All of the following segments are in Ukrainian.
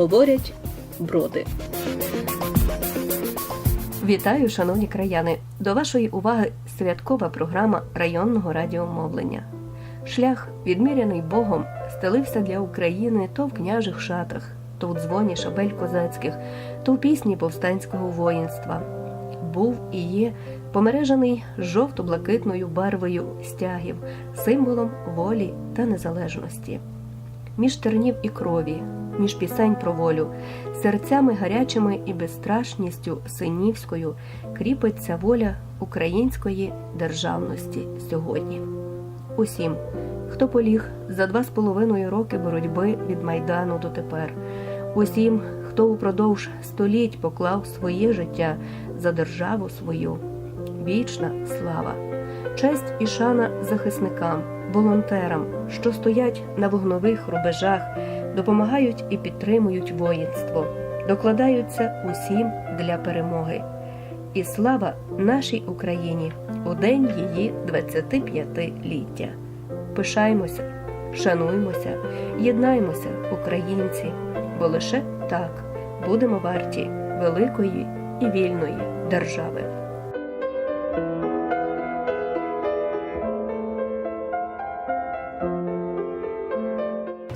говорять броди. Вітаю, шановні краяни! До вашої уваги святкова програма районного радіомовлення. Шлях, відміряний Богом, стелився для України то в княжих шатах, то в дзвоні шабель козацьких, то в пісні повстанського воїнства. Був і є помережений жовто-блакитною барвою стягів, символом волі та незалежності. Між тернів і крові, між пісень про волю, серцями гарячими і безстрашністю синівською кріпиться воля української державності сьогодні. Усім, хто поліг за два з половиною роки боротьби від Майдану до тепер, усім, хто упродовж століть поклав своє життя за державу свою, вічна слава, честь і шана захисникам, волонтерам, що стоять на вогнових рубежах, допомагають і підтримують воїнство, докладаються усім для перемоги. І слава нашій Україні у день її 25-ліття. Пишаймося, шануймося, єднаймося, українці, бо лише так будемо варті великої і вільної держави.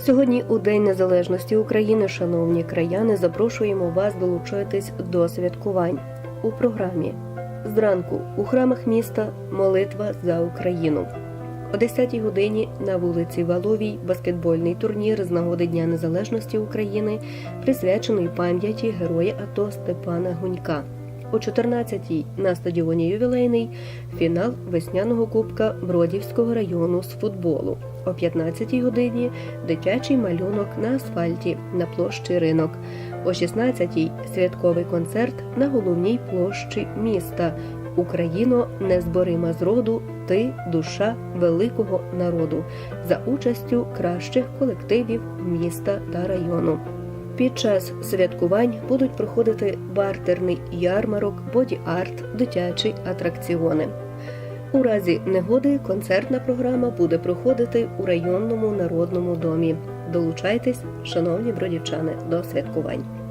Сьогодні, у День Незалежності України, шановні краяни, запрошуємо вас долучитись до святкувань у програмі. Зранку у храмах міста молитва за Україну. О 10-й годині на вулиці Валовій баскетбольний турнір з нагоди Дня Незалежності України, присвячений пам'яті героя АТО Степана Гунька. О 14-й на стадіоні Ювілейний фінал весняного кубка Бродівського району з футболу. О 15-й годині дитячий малюнок на асфальті на площі ринок. О 16-й святковий концерт на головній площі міста. Україно незборима зроду, ти душа великого народу за участю кращих колективів міста та району. Під час святкувань будуть проходити бартерний ярмарок, боді-арт, дитячі атракціони. У разі негоди концертна програма буде проходити у районному народному домі. Долучайтесь, шановні бродівчани, до святкувань.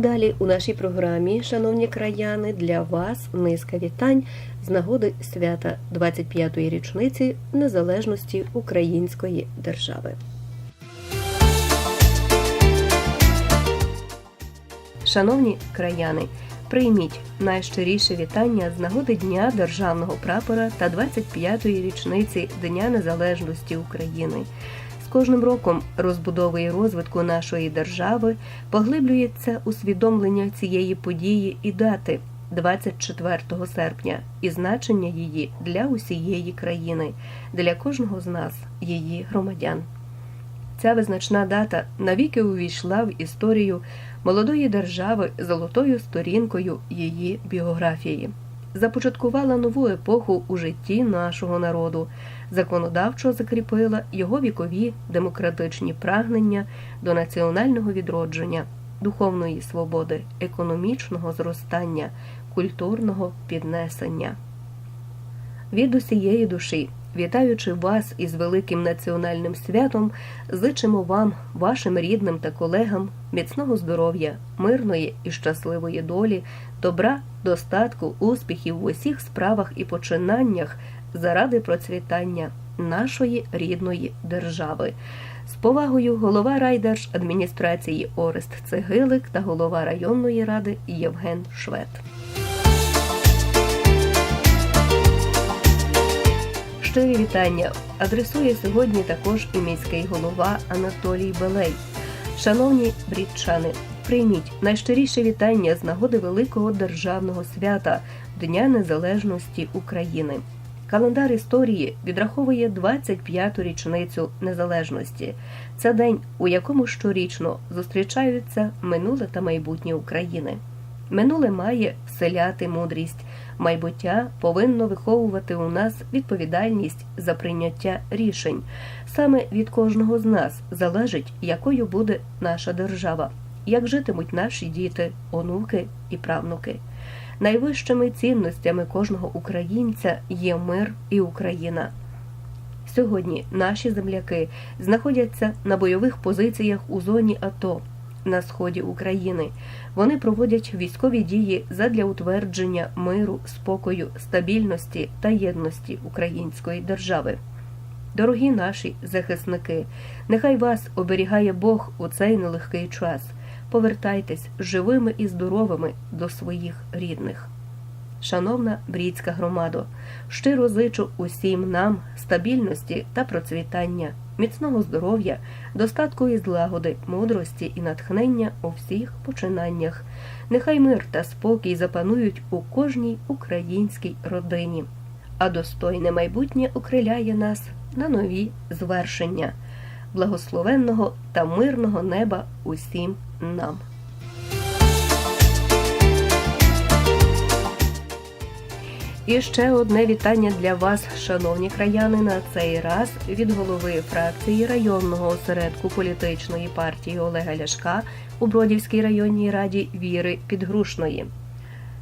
Далі у нашій програмі, шановні краяни, для вас низка вітань з нагоди свята 25-ї річниці незалежності Української держави. Шановні краяни, прийміть найщиріше вітання з нагоди Дня Державного прапора та 25-ї річниці Дня Незалежності України. Кожним роком розбудови і розвитку нашої держави поглиблюється усвідомлення цієї події і дати 24 серпня і значення її для усієї країни, для кожного з нас, її громадян. Ця визначна дата навіки увійшла в історію молодої держави золотою сторінкою її біографії, започаткувала нову епоху у житті нашого народу, законодавчо закріпила його вікові демократичні прагнення до національного відродження, духовної свободи, економічного зростання, культурного піднесення. Від усієї душі, вітаючи вас із великим національним святом, зичимо вам, вашим рідним та колегам міцного здоров'я, мирної і щасливої долі, добра, достатку, успіхів в усіх справах і починаннях заради процвітання нашої рідної держави. З повагою голова райдержадміністрації Орест Цегилик та голова районної ради Євген Швед. Щирі вітання адресує сьогодні також і міський голова Анатолій Белей. Шановні брідчани, прийміть найщиріше вітання з нагоди великого державного свята Дня Незалежності України. Календар історії відраховує 25-ту річницю незалежності. Це день, у якому щорічно зустрічаються минуле та майбутнє України. Минуле має вселяти мудрість, майбуття повинно виховувати у нас відповідальність за прийняття рішень. Саме від кожного з нас залежить, якою буде наша держава, як житимуть наші діти, онуки і правнуки. Найвищими цінностями кожного українця є мир і Україна. Сьогодні наші земляки знаходяться на бойових позиціях у зоні АТО на сході України. Вони проводять військові дії задля утвердження миру, спокою, стабільності та єдності української держави. Дорогі наші захисники, нехай вас оберігає Бог у цей нелегкий час. Повертайтесь живими і здоровими до своїх рідних. Шановна брідська громадо, щиро зичу усім нам стабільності та процвітання, міцного здоров'я, достатку і злагоди, мудрості і натхнення у всіх починаннях. Нехай мир та спокій запанують у кожній українській родині, а достойне майбутнє окриляє нас на нові звершення, благословенного та мирного неба усім нам. І ще одне вітання для вас, шановні краяни, на цей раз від голови фракції районного осередку політичної партії Олега Ляшка у Бродівській районній раді Віри Підгрушної.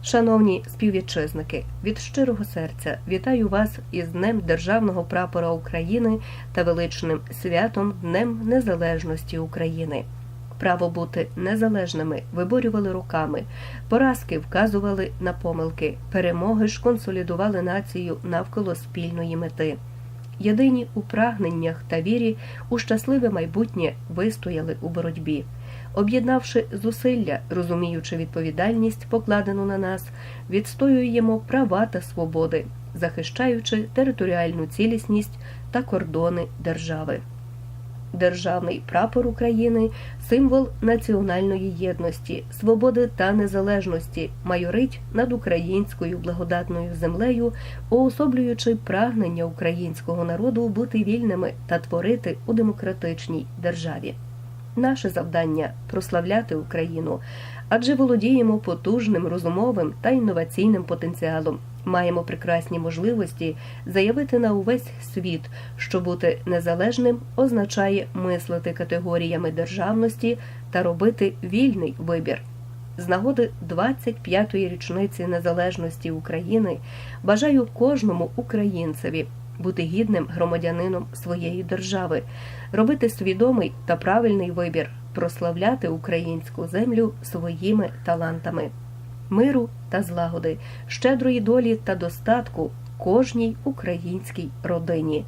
Шановні співвітчизники, від щирого серця вітаю вас із Днем Державного прапора України та величним святом Днем Незалежності України. Право бути незалежними виборювали руками, поразки вказували на помилки, перемоги ж консолідували націю навколо спільної мети. Єдині у прагненнях та вірі у щасливе майбутнє вистояли у боротьбі. Об'єднавши зусилля, розуміючи відповідальність, покладену на нас, відстоюємо права та свободи, захищаючи територіальну цілісність та кордони держави. Державний прапор України символ національної єдності, свободи та незалежності, майорить над українською благодатною землею, уособлюючи прагнення українського народу бути вільними та творити у демократичній державі. Наше завдання прославляти Україну, адже володіємо потужним розумовим та інноваційним потенціалом. Маємо прекрасні можливості заявити на увесь світ, що бути незалежним означає мислити категоріями державності та робити вільний вибір. З нагоди 25-ї річниці незалежності України бажаю кожному українцеві бути гідним громадянином своєї держави, робити свідомий та правильний вибір, прославляти українську землю своїми талантами, миру та злагоди, щедрої долі та достатку кожній українській родині,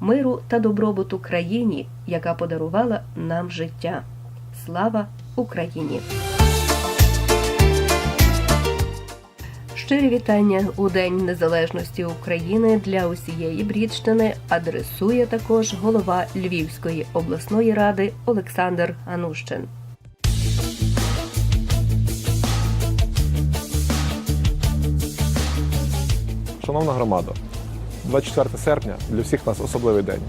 миру та добробуту країні, яка подарувала нам життя. Слава Україні! Щирі вітання у День Незалежності України для усієї Брідщини адресує також голова Львівської обласної ради Олександр Анущин. Шановна громада, 24 серпня для всіх нас особливий день.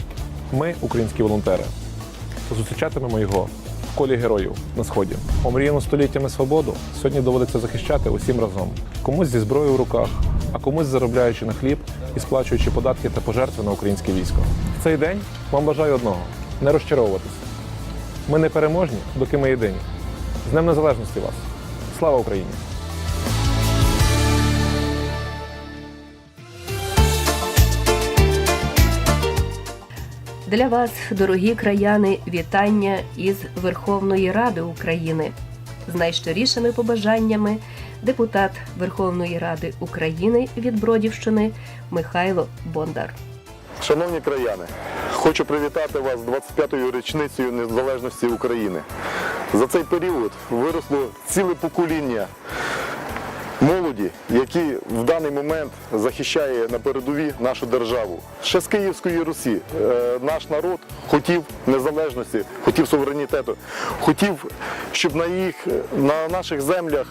Ми, українські волонтери, зустрічатимемо його в колі героїв на сході. Омріяну століттями свободу сьогодні доводиться захищати усім разом. Комусь зі зброєю в руках, а комусь заробляючи на хліб і сплачуючи податки та пожертви на українське військо. В цей день вам бажаю одного не розчаровуватись. Ми не переможні, доки ми єдині. З Днем Незалежності вас! Слава Україні! Для вас, дорогі краяни, вітання із Верховної Ради України. З найщирішими побажаннями депутат Верховної Ради України від Бродівщини Михайло Бондар. Шановні краяни, хочу привітати вас з 25-ю річницею незалежності України. За цей період виросло ціле покоління молоді, які в даний момент захищає на передові нашу державу. Ще з Київської Русі е, наш народ хотів незалежності, хотів суверенітету, хотів, щоб на їх на наших землях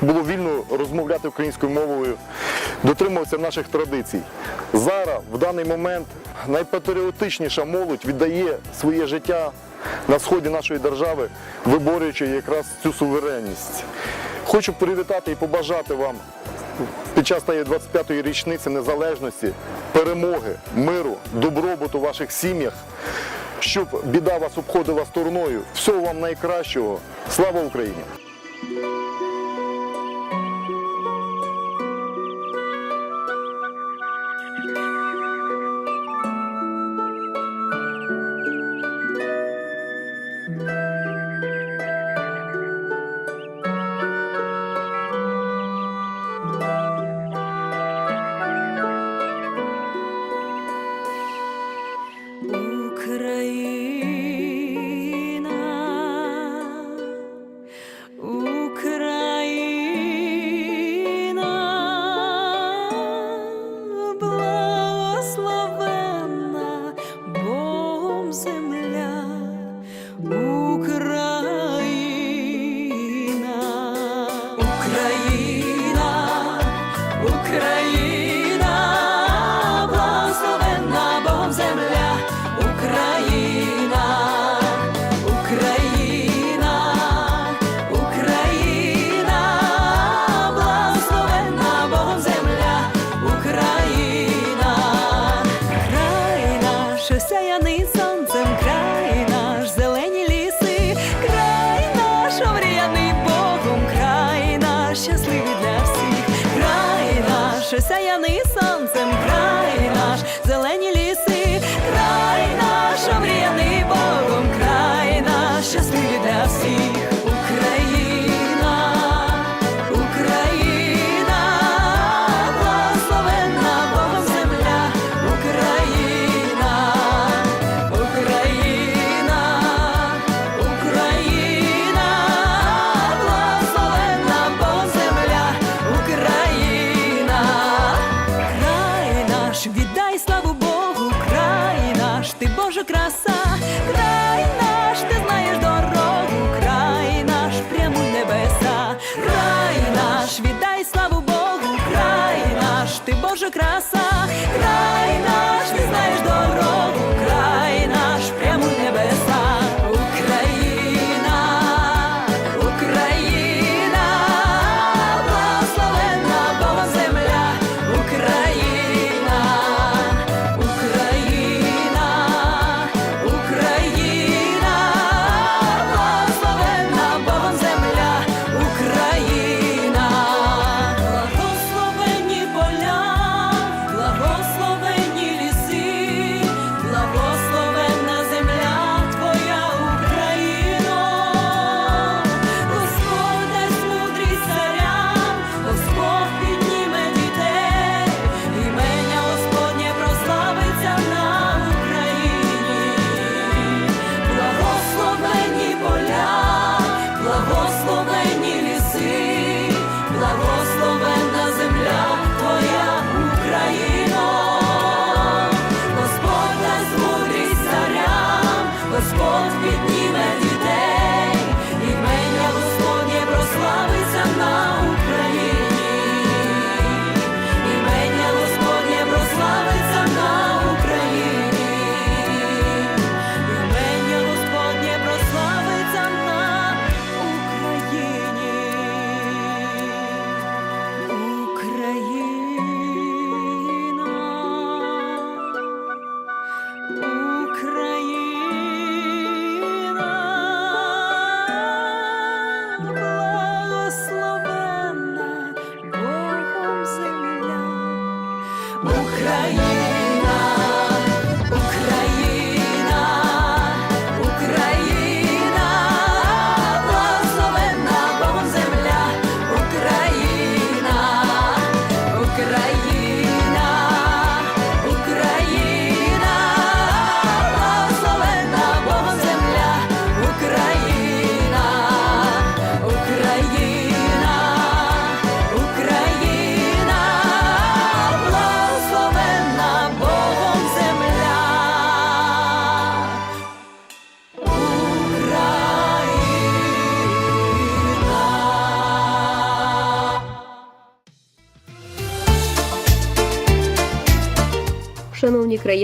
було вільно розмовляти українською мовою, дотримувався наших традицій. Зараз, в даний момент, найпатріотичніша молодь віддає своє життя на сході нашої держави, виборюючи якраз цю суверенність. Хочу привітати і побажати вам під час тієї 25-ї річниці незалежності, перемоги, миру, добробуту у ваших сім'ях, щоб біда вас обходила стороною. Всього вам найкращого. Слава Україні! Україна, щасливий для всіх, край наш осяяний сонцем, край наш зелені ліси,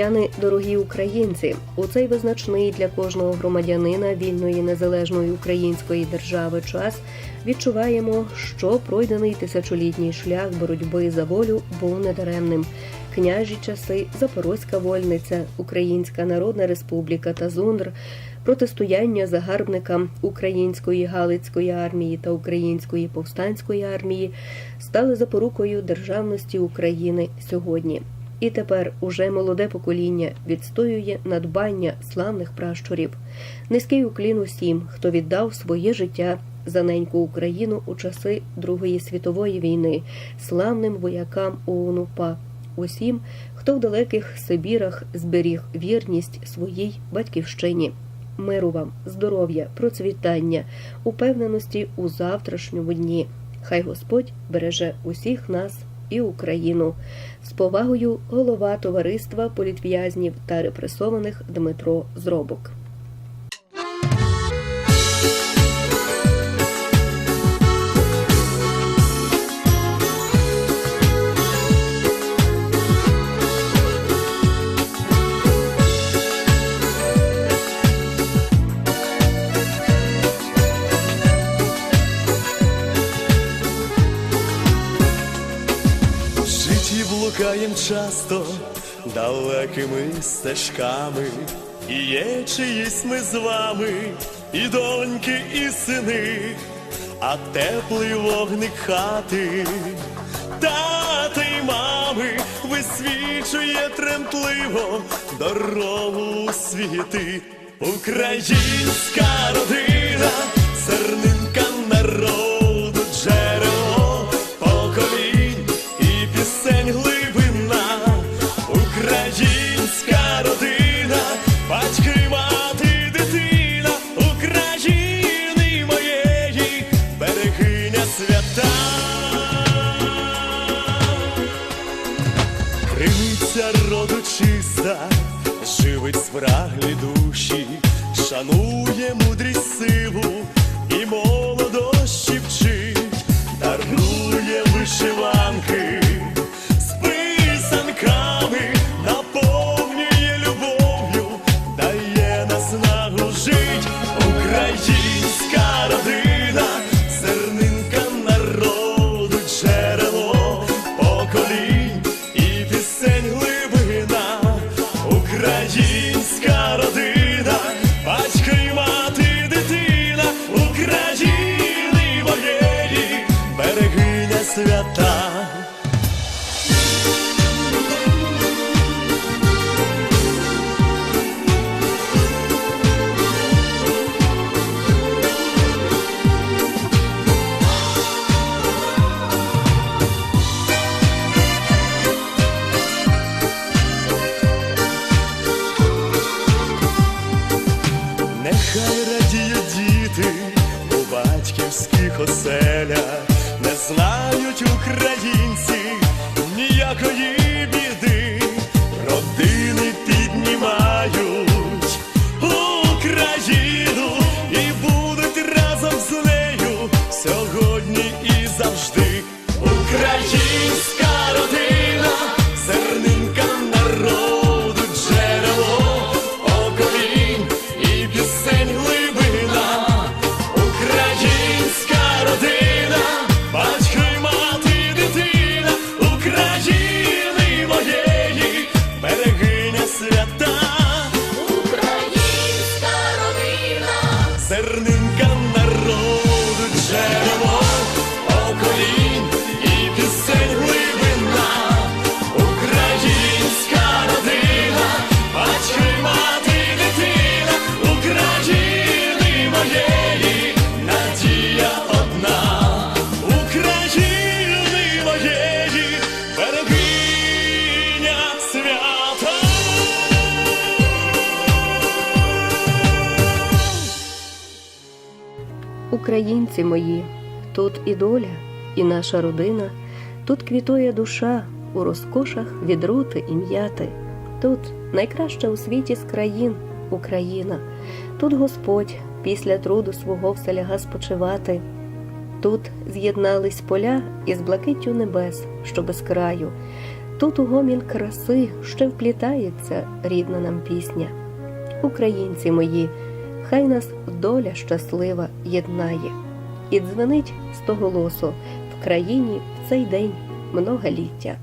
Краяни, дорогі українці, у цей визначний для кожного громадянина вільної незалежної української держави час відчуваємо, що пройдений тисячолітній шлях боротьби за волю був недаремним. Княжі часи, Запорозька вольниця, Українська Народна Республіка та Зундр, протистояння загарбникам Української Галицької армії та Української повстанської армії стали запорукою державності України сьогодні. І тепер уже молоде покоління відстоює надбання славних пращурів. Низький уклін усім, хто віддав своє життя за неньку Україну у часи Другої світової війни, славним воякам ОУН-УПА, усім, хто в далеких Сибірах зберіг вірність своїй батьківщині. Миру вам, здоров'я, процвітання, упевненості у завтрашньому дні. Хай Господь береже усіх нас і Україну. З повагою голова товариства політв'язнів та репресованих Дмитро Зробок. Часто далекими стежками, і є чиїсь ми з вами, і доньки, і сини, а теплий вогник хати, тата й мами висвічує тремтливо дорогу світи. Українська родина, зернинка українці мої, тут і доля, і наша родина, тут квітує душа у розкошах відрути і м'яти. Тут найкраща у світі з країн Україна, тут Господь після труду свого вселяга спочивати. Тут з'єднались поля із блакиттю небес, що без краю. Тут у гомін краси ще вплітається рідна нам пісня. Українці мої хай нас доля щаслива єднає, і дзвенить стоголосо в країні в цей день многоліття.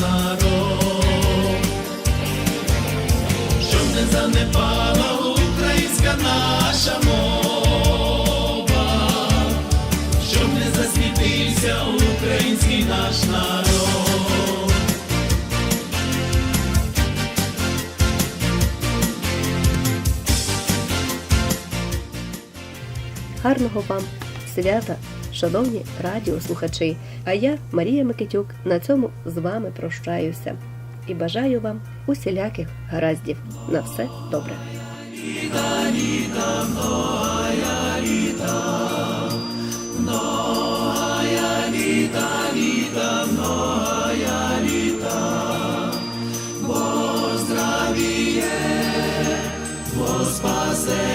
народ, щоб не занепала українська наша мова, щоб не засвітився український наш народ. Гарного вам свята! шановні радіослухачі. А я, Марія Микитюк, на цьому з вами прощаюся і бажаю вам усіляких гараздів. На все добре. Бо здравіє, спасе.